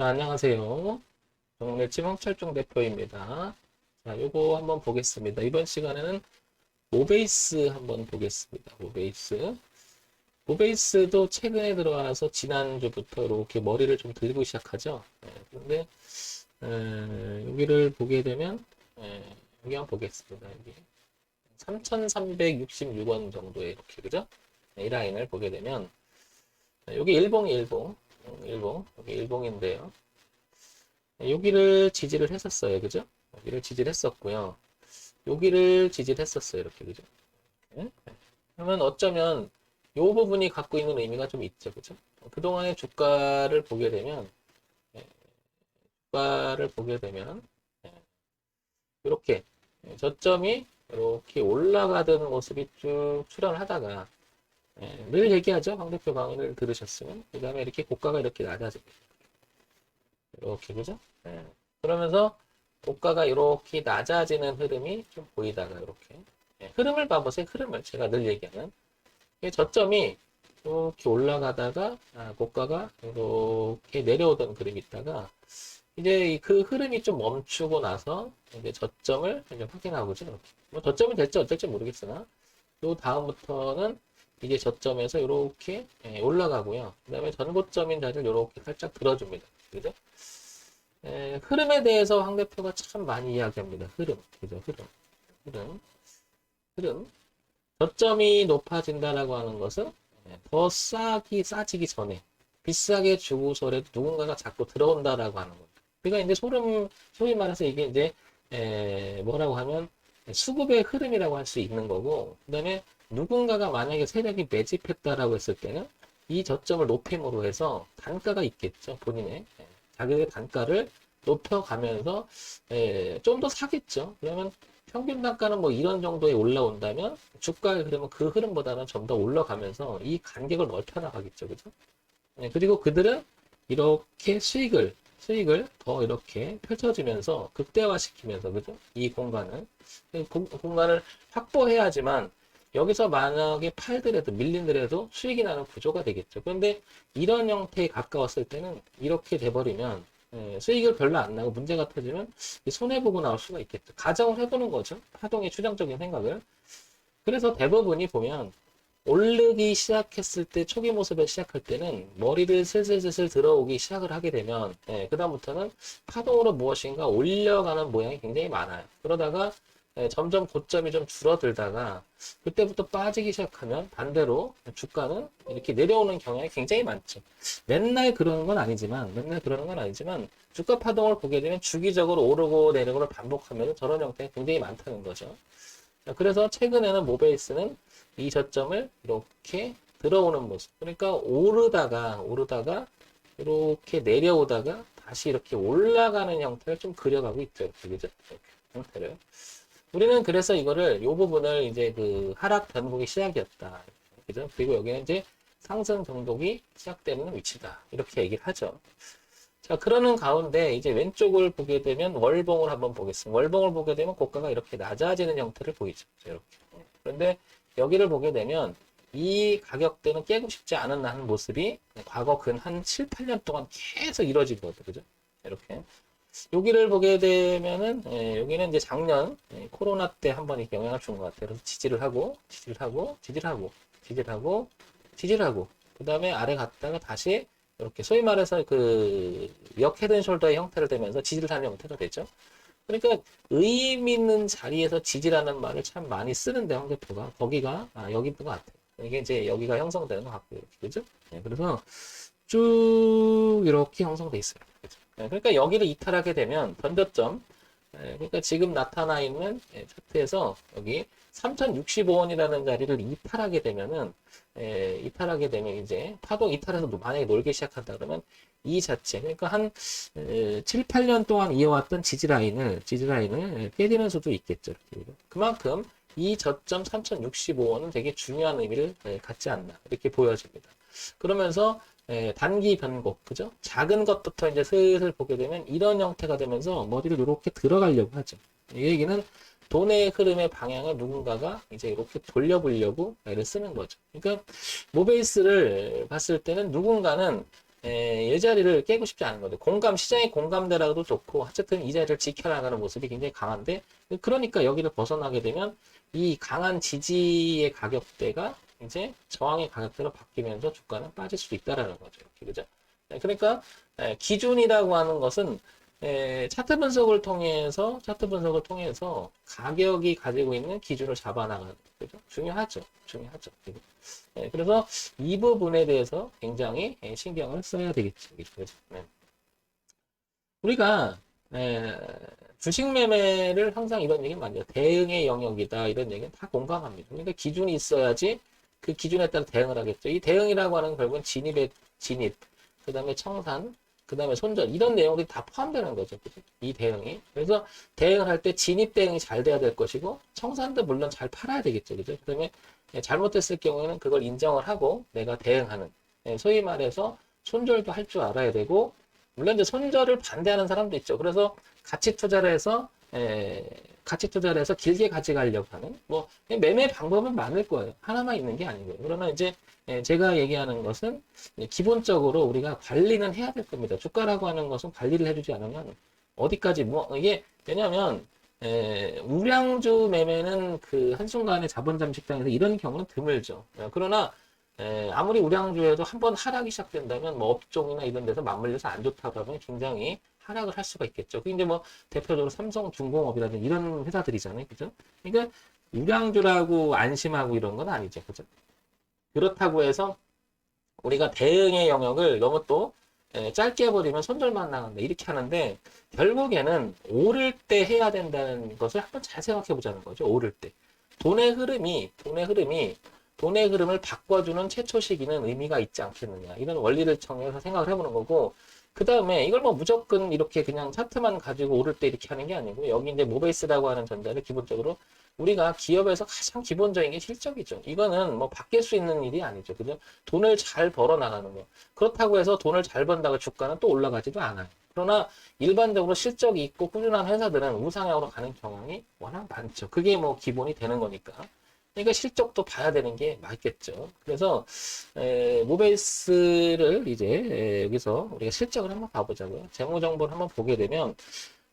자, 안녕하세요. 정멸치 황철중 대표입니다. 자, 요거 한번 보겠습니다. 이번 시간에는 모베이스 한번 보겠습니다. 모베이스. 모베이스도 최근에 들어와서 지난주부터 이렇게 머리를 좀 들고 시작하죠. 네, 근데 에, 여기를 보게 되면 에, 여기 한번 보겠습니다. 여기 3,366원 정도의 이렇게 그죠? 네, 이 라인을 보게 되면 네, 여기 일봉이 일봉, 음, 일봉, 여기 일봉인데요. 네, 여기를 지지를 했었어요, 그죠? 여기를 지지를 했었고요. 여기를 지지를 했었어요, 이렇게 그죠? 이렇게. 네. 그러면 어쩌면 이 부분이 갖고 있는 의미가 좀 있죠, 그죠? 그동안의 주가를 보게 되면 네, 주가를 보게 되면 네, 이렇게 네, 저점이 이렇게 올라가던 모습이 쭉 출현하다가 예, 늘 얘기하죠. 황 대표 강의를 들으셨으면 그 다음에 이렇게 고가가 이렇게 낮아집니다. 이렇게 그죠? 예. 그러면서 고가가 이렇게 낮아지는 흐름이 좀 보이다가 이렇게 예, 흐름을 봐보세요. 흐름을 제가 늘 얘기하는 이 저점이 이렇게 올라가다가 아, 고가가 이렇게 내려오던 그림이 있다가 이제 이그 흐름이 좀 멈추고 나서 이제 저점을 확인하고죠. 뭐 저점이 될지 어쩔지 모르겠으나 요 다음부터는 이제 저점에서 이렇게 예, 올라가고요. 그 다음에 전고점인 자리를 이렇게 살짝 들어줍니다. 그죠? 에, 흐름에 대해서 황 대표가 참 많이 이야기합니다. 흐름. 그죠? 흐름. 흐름. 흐름. 저점이 높아진다라고 하는 것은 예, 더 싸기, 싸지기 전에 비싸게 주고서라도 누군가가 자꾸 들어온다라고 하는 거예요. 그러니까 이제 소름, 소위 말해서 이게 이제 에, 뭐라고 하면 수급의 흐름이라고 할 수 있는 거고, 그 다음에 누군가가 만약에 세력이 매집했다라고 했을 때는 이 저점을 높임으로 해서 단가가 있겠죠. 본인의 예, 자기의 단가를 높여가면서 좀 더 사겠죠. 그러면 평균 단가는 뭐 이런 정도에 올라온다면 주가의 흐름은 그 흐름보다는 좀 더 올라가면서 이 간격을 넓혀 나가겠죠. 그죠? 예, 그리고 그들은 이렇게 수익을 수익을 더 이렇게 펼쳐지면서 극대화시키면서 그죠? 이 공간을 이 공, 공간을 확보해야지만 여기서 만약에 팔더라도 밀린더라도 수익이 나는 구조가 되겠죠. 그런데 이런 형태에 가까웠을 때는 이렇게 돼버리면 예, 수익을 별로 안 나고 문제가 터지면 손해보고 나올 수가 있겠죠. 가정을 해보는 거죠. 파동의 추정적인 생각을. 그래서 대부분이 보면 오르기 시작했을 때 초기 모습을 시작할 때는 머리를 슬슬슬슬 들어오기 시작을 하게 되면 예, 그다음부터는 파동으로 무엇인가 올려가는 모양이 굉장히 많아요. 그러다가 예, 점점 고점이 좀 줄어들다가 그때부터 빠지기 시작하면 반대로 주가는 이렇게 내려오는 경향이 굉장히 많죠. 맨날 그러는 건 아니지만 맨날 그러는 건 아니지만 주가 파동을 보게 되면 주기적으로 오르고 내리고를 반복하면 저런 형태가 굉장히 많다는 거죠. 자, 그래서 최근에는 모베이스는 이 저점을 이렇게 들어오는 모습. 그러니까 오르다가 오르다가 이렇게 내려오다가 다시 이렇게 올라가는 형태를 좀 그려가고 있죠. 이렇게, 그죠? 형태를. 우리는 그래서 이거를 이 부분을 이제 그 하락 변곡의 시작이었다. 그죠? 그리고 여기는 이제 상승 변곡이 시작되는 위치다. 이렇게 얘기를 하죠. 자, 그러는 가운데 이제 왼쪽을 보게 되면 월봉을 한번 보겠습니다. 월봉을 보게 되면 고가가 이렇게 낮아지는 형태를 보이죠. 이렇게. 그런데 여기를 보게 되면 이 가격대는 깨고 싶지 않은 하는 모습이 과거 근 한 7, 8년 동안 계속 이루어지거든요. 그죠? 이렇게. 여기를 보게 되면은, 예, 여기는 이제 작년 예, 코로나 때 한번 이렇게 영향을 준 것 같아요. 그래서 지지를 하고, 지지를 하고, 지지를 하고, 지지를 하고, 지지를 하고, 그 다음에 아래 갔다가 다시 이렇게 소위 말해서 그 역헤드 숄더의 형태를 되면서 지지를 하는 형태가 되죠. 그러니까 의미 있는 자리에서 지지라는 말을 참 많이 쓰는데 황 대표가 거기가 아, 여기인 것 같아요. 이게 이제 여기가 형성되는 것 같고요. 그죠? 네, 그래서 쭉 이렇게 형성돼 있어요. 그죠? 네, 그러니까 여기를 이탈하게 되면 변저점 네, 그러니까 지금 나타나 있는 예, 차트에서 여기 3065원이라는 자리를 이탈하게 되면은 예, 이탈하게 되면 이제 파동 이탈해서 만약에 놀기 시작한다 그러면 이 자체 그러니까 한 에, 7, 8년 동안 이어왔던 지지 라인을 지지 라인을 깨지는 수도 있겠죠. 그만큼 이 저점 3065원은 되게 중요한 의미를 예, 갖지 않나 이렇게 보여집니다. 그러면서 예, 단기 변곡, 그죠? 작은 것부터 이제 슬슬 보게 되면 이런 형태가 되면서 머리를 이렇게 들어가려고 하죠. 이 얘기는 돈의 흐름의 방향을 누군가가 이제 이렇게 돌려보려고 애를 쓰는 거죠. 그러니까 모베이스를 봤을 때는 누군가는 에, 이 자리를 깨고 싶지 않은 거죠. 공감, 시장의 공감대라도 좋고, 어쨌든 이 자리를 지켜나가는 모습이 굉장히 강한데, 그러니까 여기를 벗어나게 되면 이 강한 지지의 가격대가 이제 저항의 가격대로 바뀌면서 주가는 빠질 수도 있다라는 거죠. 그죠? 네, 그러니까 에, 기준이라고 하는 것은 에, 차트 분석을 통해서 차트 분석을 통해서 가격이 가지고 있는 기준을 잡아나가는 거죠. 중요하죠. 중요하죠. 예, 그래서 이 부분에 대해서 굉장히 예, 신경을 써야 되겠죠. 네. 우리가 에, 주식 매매를 항상 이런 얘기를 많이 해요. 대응의 영역이다. 이런 얘기는 다 공감합니다. 그러니까 기준이 있어야지 그 기준에 따라 대응을 하겠죠. 이 대응이라고 하는 결국은 진입의 진입, 그 다음에 청산, 그 다음에 손절 이런 내용들이 다 포함되는 거죠. 그죠? 이 대응이. 그래서 대응을 할 때 진입 대응이 잘 돼야 될 것이고 청산도 물론 잘 팔아야 되겠죠. 그죠? 그 다음에 잘못됐을 경우에는 그걸 인정을 하고 내가 대응하는 예, 소위 말해서 손절도 할 줄 알아야 되고 물론 이제 손절을 반대하는 사람도 있죠. 그래서 가치 투자를 해서 에, 가치 투자를 해서 길게 가져가려고 하는 뭐 매매 방법은 많을 거예요. 하나만 있는 게 아니고요. 그러나 이제 에, 제가 얘기하는 것은 기본적으로 우리가 관리는 해야 될 겁니다. 주가라고 하는 것은 관리를 해주지 않으면 어디까지 뭐 이게 왜냐하면 에, 우량주 매매는 그 한순간에 자본 잠식당해서 이런 경우는 드물죠. 그러나 에, 아무리 우량주에도 한번 하락이 시작된다면 뭐 업종이나 이런 데서 맞물려서 안 좋다고 하면 굉장히 하락을 할 수가 있겠죠. 이제 뭐 대표적으로 삼성 중공업이라든지 이런 회사들이잖아요. 그죠? 그러니까 우량주라고 안심하고 이런 건 아니죠. 그죠? 그렇다고 해서 우리가 대응의 영역을 너무 또 에, 짧게 해버리면 손절만 나간다. 이렇게 하는데 결국에는 오를 때 해야 된다는 것을 한번 잘 생각해 보자는 거죠. 오를 때. 돈의 흐름이, 돈의 흐름이 돈의 흐름을 바꿔주는 최초 시기는 의미가 있지 않겠느냐. 이런 원리를 정해서 생각을 해보는 거고, 그 다음에 이걸 뭐 무조건 이렇게 그냥 차트만 가지고 오를 때 이렇게 하는 게 아니고, 여기 이제 모베이스라고 하는 전자를 기본적으로 우리가 기업에서 가장 기본적인 게 실적이죠. 이거는 뭐 바뀔 수 있는 일이 아니죠. 그죠? 돈을 잘 벌어 나가는 거. 그렇다고 해서 돈을 잘 번다고 주가는 또 올라가지도 않아요. 그러나 일반적으로 실적이 있고 꾸준한 회사들은 우상향으로 가는 경향이 워낙 많죠. 그게 뭐 기본이 되는 거니까. 그러니까 실적도 봐야 되는 게 맞겠죠. 그래서 에, 모베이스를 이제 에, 여기서 우리가 실적을 한번 봐보자고요. 재무 정보를 한번 보게 되면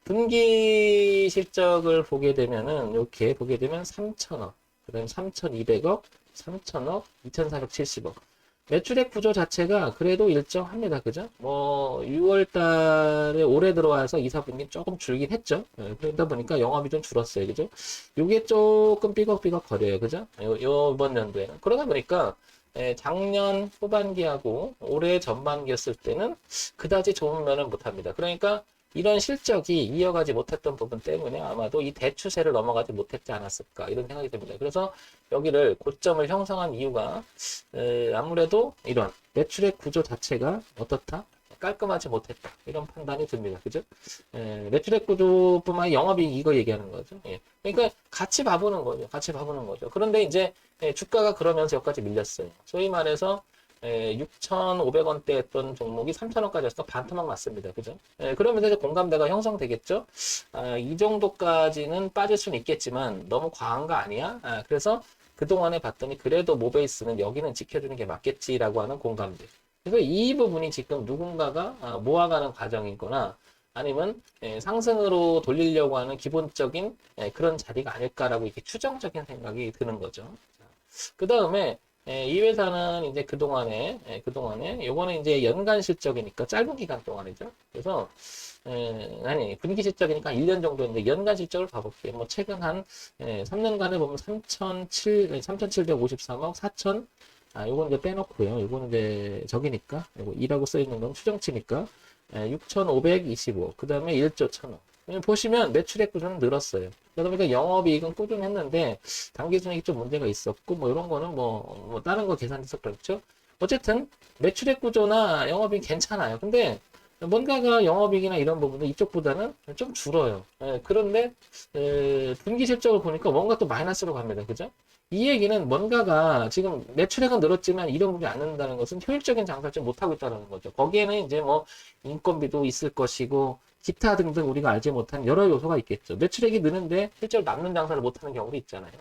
분기 실적을 보게 되면은 이렇게 보게 되면 3천억, 그다음에 3,200억, 3천억, 2,470억. 매출액 구조 자체가 그래도 일정합니다. 그죠? 뭐, 6월 달에 올해 들어와서 이사분기 조금 줄긴 했죠. 예, 그러다 보니까 영업이 좀 줄었어요. 그죠? 요게 조금 삐걱삐걱 거려요. 그죠? 요, 요번 연도에는. 그러다 보니까, 예, 작년 후반기하고 올해 전반기였을 때는 그다지 좋은 면을 못합니다. 그러니까 이런 실적이 이어가지 못했던 부분 때문에 아마도 이 대추세를 넘어가지 못했지 않았을까 이런 생각이 듭니다. 그래서 여기를 고점을 형성한 이유가 에, 아무래도 이런 매출의 구조 자체가 어떻다? 깔끔하지 못했다. 이런 판단이 듭니다. 그죠? 에, 매출액 구조뿐만 영업이익 이거 얘기하는 거죠. 예. 그러니까 같이 봐보는 거죠. 같이 봐보는 거죠. 그런데 이제 예, 주가가 그러면서 여기까지 밀렸어요. 소위 말해서 6,500원대 했던 종목이 3,000원까지 해서 반토막 맞습니다. 그죠? 예, 그러면서 이제 공감대가 형성되겠죠? 아, 이 정도까지는 빠질 수는 있겠지만 너무 과한 거 아니야? 아, 그래서 그동안에 봤더니 그래도 모베이스는 여기는 지켜주는 게 맞겠지라고 하는 공감대. 그래서 이 부분이 지금 누군가가 아, 모아가는 과정이거나 아니면 예, 상승으로 돌리려고 하는 기본적인 예, 그런 자리가 아닐까라고 이렇게 추정적인 생각이 드는 거죠. 그 다음에 예, 이 회사는 이제 그동안에, 예, 그동안에, 요거는 이제 연간 실적이니까 짧은 기간 동안이죠. 그래서, 예, 아니, 분기 실적이니까 1년 정도인데 연간 실적을 봐볼게요. 뭐, 최근 한, 예, 3년간에 보면 3,700, 3,753억, 4,000, 아, 요건 이제 빼놓고요. 요거는 이제 적이니까, 요거 2라고 써있는 건 추정치니까, 예, 6,525, 그 다음에 1조 1,000억. 보시면 매출액 구조는 늘었어요. 그러다 보니까 영업이익은 꾸준했는데 단기순이익 좀 문제가 있었고 뭐 이런 거는 뭐, 뭐 다른 거 계산해서 그렇죠. 어쨌든 매출액 구조나 영업이익 괜찮아요. 근데 뭔가가 영업이익이나 이런 부분은 이쪽보다는 좀 줄어요. 예, 그런데 에, 분기 실적을 보니까 뭔가 또 마이너스로 갑니다. 그죠? 이 얘기는 뭔가가 지금 매출액은 늘었지만 이런 부분이 안 는다는 것은 효율적인 장사를 좀 못하고 있다는 거죠. 거기에는 이제 뭐 인건비도 있을 것이고 기타 등등 우리가 알지 못한 여러 요소가 있겠죠. 매출액이 느는데 실제로 남는 장사를 못하는 경우도 있잖아요.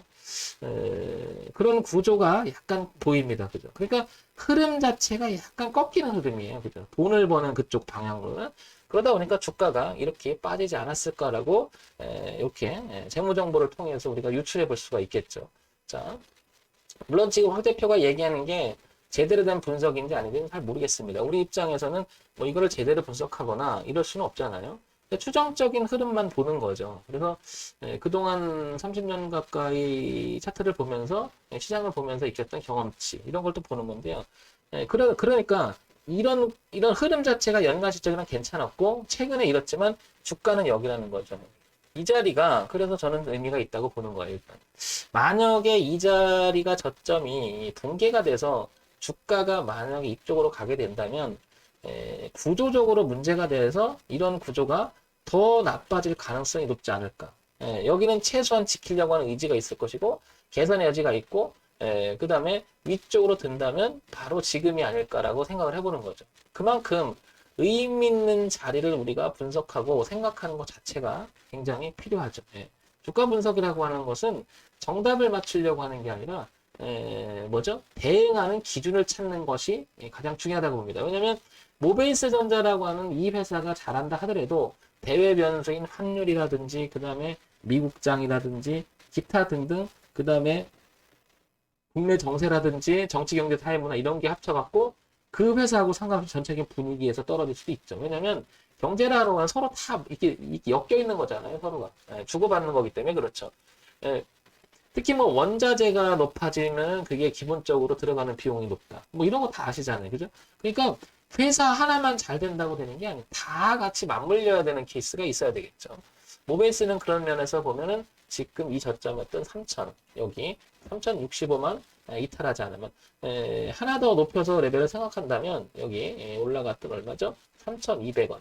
에, 그런 구조가 약간 보입니다. 그죠? 그러니까 흐름 자체가 약간 꺾이는 흐름이에요. 그죠? 돈을 버는 그쪽 방향으로는. 그러다 보니까 주가가 이렇게 빠지지 않았을까라고 에, 이렇게 에, 재무 정보를 통해서 우리가 유출해 볼 수가 있겠죠. 자, 물론 지금 황 대표가 얘기하는 게 제대로 된 분석인지 아닌지는 잘 모르겠습니다. 우리 입장에서는 뭐 이거를 제대로 분석하거나 이럴 수는 없잖아요. 근데 추정적인 흐름만 보는 거죠. 그래서 예, 그동안 30년 가까이 차트를 보면서 예, 시장을 보면서 익혔던 경험치 이런 걸 또 보는 건데요. 예, 그러, 그러니까 이런 이런 흐름 자체가 연간 시적으로는 괜찮았고 최근에 이렇지만 주가는 여기라는 거죠. 이 자리가 그래서 저는 의미가 있다고 보는 거예요. 일단 만약에 이 자리가 저점이 붕괴가 돼서 주가가 만약에 이쪽으로 가게 된다면 에, 구조적으로 문제가 돼서 이런 구조가 더 나빠질 가능성이 높지 않을까. 예, 여기는 최소한 지키려고 하는 의지가 있을 것이고 개선의 여지가 있고 그 다음에 위쪽으로 든다면 바로 지금이 아닐까라고 생각을 해보는 거죠. 그만큼 의미 있는 자리를 우리가 분석하고 생각하는 것 자체가 굉장히 필요하죠. 예. 주가 분석이라고 하는 것은 정답을 맞추려고 하는 게 아니라 에, 뭐죠? 대응하는 기준을 찾는 것이 가장 중요하다고 봅니다. 왜냐하면 모베이스 전자라고 하는 이 회사가 잘한다 하더라도 대외 변수인 환율이라든지 그 다음에 미국장이라든지 기타 등등 그 다음에 국내 정세라든지 정치 경제 사회 문화 이런 게 합쳐갖고 그 회사하고 상관없이 전체적인 분위기에서 떨어질 수도 있죠. 왜냐하면 경제라는 건 서로 다 이렇게, 이렇게 엮여 있는 거잖아요. 서로가 예, 주고받는 거기 때문에 그렇죠. 예, 특히 뭐 원자재가 높아지면 그게 기본적으로 들어가는 비용이 높다. 뭐 이런 거 다 아시잖아요. 그죠? 그러니까 회사 하나만 잘 된다고 되는 게 아니고 다 같이 맞물려야 되는 케이스가 있어야 되겠죠. 모베이스는 그런 면에서 보면은 지금 이 저점이었던 3,000 여기 3,065만 이탈하지 않으면 에, 하나 더 높여서 레벨을 생각한다면 여기 에, 올라갔던 얼마죠? 3,200원.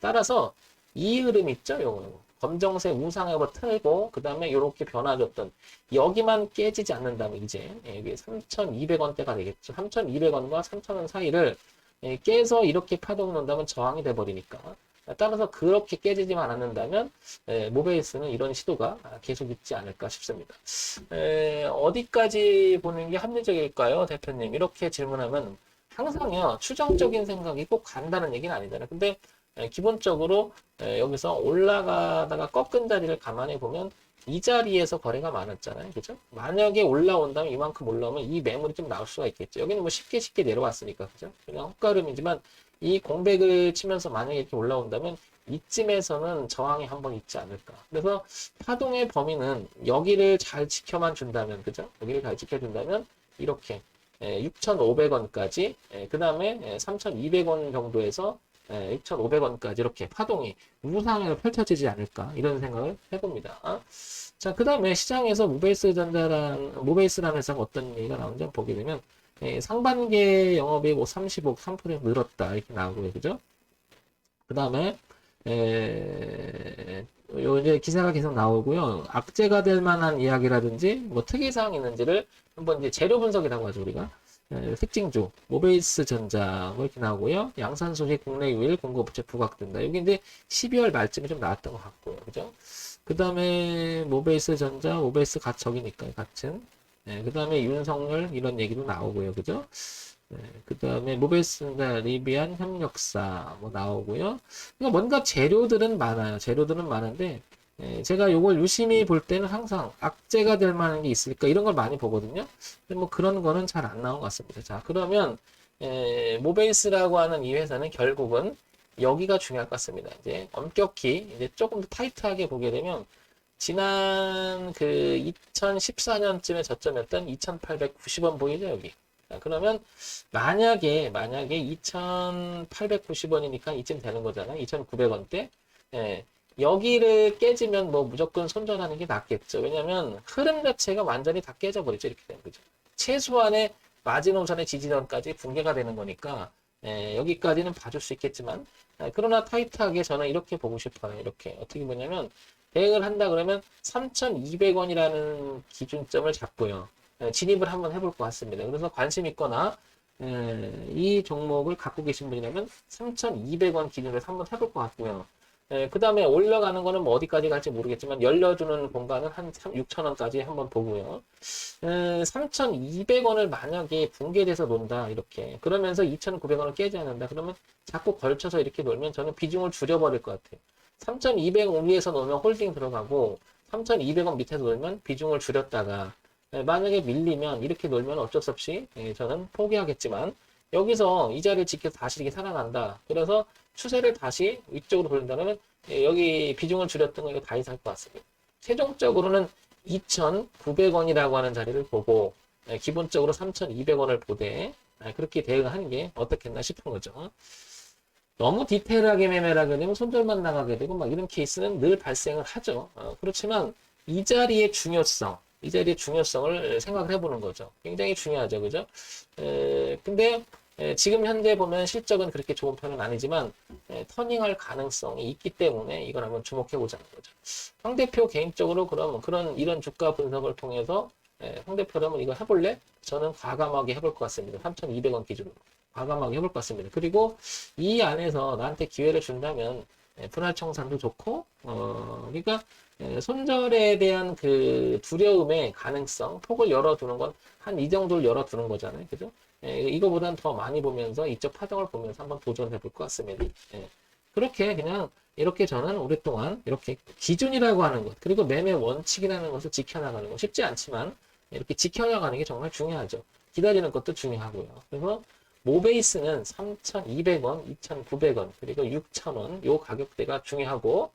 따라서 이 흐름 있죠? 요 검정색 우상으로 틀고 그 다음에 이렇게 변화 줬던 여기만 깨지지 않는다면 이제 예, 여기 3,200원대가 되겠죠. 3,200원과 3,000원 사이를 예, 깨서 이렇게 파동을 넣는다면 저항이 돼버리니까 따라서 그렇게 깨지지만 않는다면 에, 모베이스는 이런 시도가 계속 있지 않을까 싶습니다. 에, 어디까지 보는 게 합리적일까요, 대표님? 이렇게 질문하면 항상요 추정적인 생각이 꼭 간다는 얘기는 아니잖아요. 근데 에, 기본적으로 에, 여기서 올라가다가 꺾은 자리를 가만히 보면 이 자리에서 거래가 많았잖아요. 그죠? 만약에 올라온다면 이만큼 올라오면 이 매물이 좀 나올 수가 있겠죠. 여기는 뭐 쉽게 쉽게 내려왔으니까. 그죠? 그냥 헛걸음이지만 이 공백을 치면서 만약에 이렇게 올라온다면 이쯤에서는 저항이 한번 있지 않을까. 그래서 파동의 범위는 여기를 잘 지켜만 준다면, 그죠? 여기를 잘 지켜준다면 이렇게 6,500원까지, 그 다음에 3,200원 정도에서 6,500원까지 이렇게 파동이 우상으로 펼쳐지지 않을까 이런 생각을 해봅니다. 자, 그 다음에 시장에서 모베이스 전자란 모베이스라는 회사가 어떤 얘기가 나오는지 보게 되면 예, 상반기에 영업이익 뭐 35, 3% 늘었다 이렇게 나오고요, 그죠? 그 다음에 요 이제 기사가 계속 나오고요. 악재가 될 만한 이야기라든지 뭐 특이사항이 있는지를 한번 이제 재료 분석이라고 하죠 우리가 에, 특징주 모베이스 전자 뭐 이렇게 나오고요. 양산 소식 국내 유일 공급 업체 부각된다. 여기 이제 12월 말쯤에 좀 나왔던 것 같고요, 그죠? 그 다음에 모베이스 전자, 모베이스 가척이니까 같은 네, 그 다음에 윤석열 이런 얘기도 나오고요. 그죠? 네, 그 다음에 모베스나 리비안 협력사 뭐 나오고요. 그러니까 뭔가 재료들은 많아요. 재료들은 많은데 네, 제가 이걸 유심히 볼 때는 항상 악재가 될 만한 게 있을까 이런 걸 많이 보거든요. 근데 뭐 그런 거는 잘 안 나온 것 같습니다. 자 그러면 에, 모베이스라고 하는 이 회사는 결국은 여기가 중요할 것 같습니다. 이제 엄격히 이제 조금 더 타이트하게 보게 되면 지난 그 2014년쯤에 저점이었던 2,890원 보이죠, 여기. 자, 그러면 만약에, 만약에 2,890원이니까 이쯤 되는 거잖아요. 2,900원대. 예, 여기를 깨지면 뭐 무조건 손절하는 게 낫겠죠. 왜냐면 흐름 자체가 완전히 다 깨져버리죠. 이렇게 되는 거죠. 최소한의 마지노선의 지지선까지 붕괴가 되는 거니까 예, 여기까지는 봐줄 수 있겠지만 예, 그러나 타이트하게 저는 이렇게 보고 싶어요. 이렇게 어떻게 보냐면 대응을 한다 그러면 3,200원이라는 기준점을 잡고요. 예, 진입을 한번 해볼 것 같습니다. 그래서 관심 있거나 이 종목을 갖고 계신 분이라면 3,200원 기준으로 한번 해볼 것 같고요. 그 다음에 올라가는 거는 뭐 어디까지 갈지 모르겠지만 열려주는 공간은 한 6,000원까지 한번 보고요. 3,200원을 만약에 붕괴돼서 논다 이렇게 그러면서 2,900원을 깨지 않는다 그러면 자꾸 걸쳐서 이렇게 놀면 저는 비중을 줄여버릴 것 같아요. 3,200원 위에서 놓으면 홀딩 들어가고 3,200원 밑에서 놀면 비중을 줄였다가 예, 만약에 밀리면 이렇게 놀면 어쩔 수 없이 예, 저는 포기하겠지만 여기서 이 자리를 지켜서 다시 이렇게 살아난다. 그래서 추세를 다시 위쪽으로 돌린다면 예, 여기 비중을 줄였던 거 다 이상 할것 같습니다. 최종적으로는 2,900원이라고 하는 자리를 보고 예, 기본적으로 3,200원을 보되 예, 그렇게 대응하는 게 어떻겠나 싶은 거죠. 너무 디테일하게 매매를 하게 되면 손절만 나가게 되고 막 이런 케이스는 늘 발생을 하죠. 어, 그렇지만 이 자리의 중요성, 이 자리의 중요성을 생각을 해보는 거죠. 굉장히 중요하죠, 그죠? 에, 근데 에, 지금 현재 보면 실적은 그렇게 좋은 편은 아니지만 에, 터닝할 가능성이 있기 때문에 이걸 한번 주목해 보자는 거죠. 황 대표 개인적으로 그럼 그런 이런 주가 분석을 통해서 에, 황 한번 이거 해볼래? 저는 과감하게 해볼 것 같습니다. 3,200원 기준으로. 과감하게 해볼 것 같습니다. 그리고 이 안에서 나한테 기회를 준다면 예, 분할 청산도 좋고 어 그러니까 예, 손절에 대한 그 두려움의 가능성 폭을 열어두는 건 한 이 정도를 열어두는 거잖아요, 그죠? 예, 이거보단 더 많이 보면서 이쪽 파동을 보면서 한번 도전해 볼 것 같습니다. 예, 그렇게 그냥 이렇게 저는 오랫동안 이렇게 기준이라고 하는 것 그리고 매매 원칙이라는 것을 지켜나가는 거 쉽지 않지만 이렇게 지켜나가는 게 정말 중요하죠. 기다리는 것도 중요하고요. 그래서 모베이스는 3,200원, 2,900원, 그리고 6,000원 요 가격대가 중요하고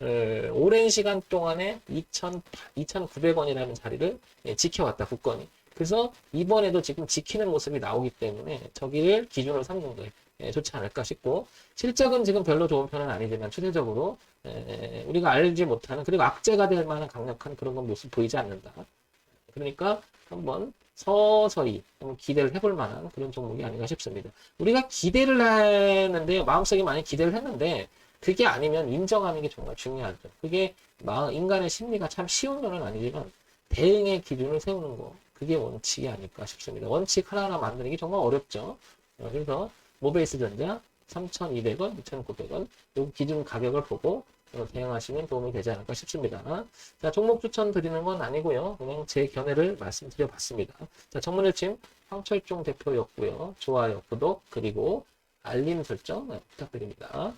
어, 오랜 시간 동안에 2,000, 2,900원이라는 자리를 예, 지켜왔다 국건이. 그래서 이번에도 지금 지키는 모습이 나오기 때문에 저기를 기준으로 삼는 게 예, 좋지 않을까 싶고 실적은 지금 별로 좋은 편은 아니지만 추세적으로 에, 우리가 알지 못하는 그리고 악재가 될 만한 강력한 그런 건 모습 보이지 않는다. 그러니까 한번 서서히 한번 기대를 해볼 만한 그런 종목이 아닌가 싶습니다. 우리가 기대를 했는데 마음속에 많이 기대를 했는데 그게 아니면 인정하는 게 정말 중요하죠. 그게 인간의 심리가 참 쉬운 거는 아니지만 대응의 기준을 세우는 거 그게 원칙이 아닐까 싶습니다. 원칙 하나하나 만드는 게 정말 어렵죠. 어, 그래서 모베이스 전자 3,200원, 2,900원 요 기준 가격을 보고 어, 대응하시면 도움이 되지 않을까 싶습니다. 자, 종목 추천 드리는 건 아니고요. 그냥 제 견해를 말씀드려 봤습니다. 자, 전문일침 황철종 대표였고요. 좋아요, 구독, 그리고 알림 설정 네, 부탁드립니다.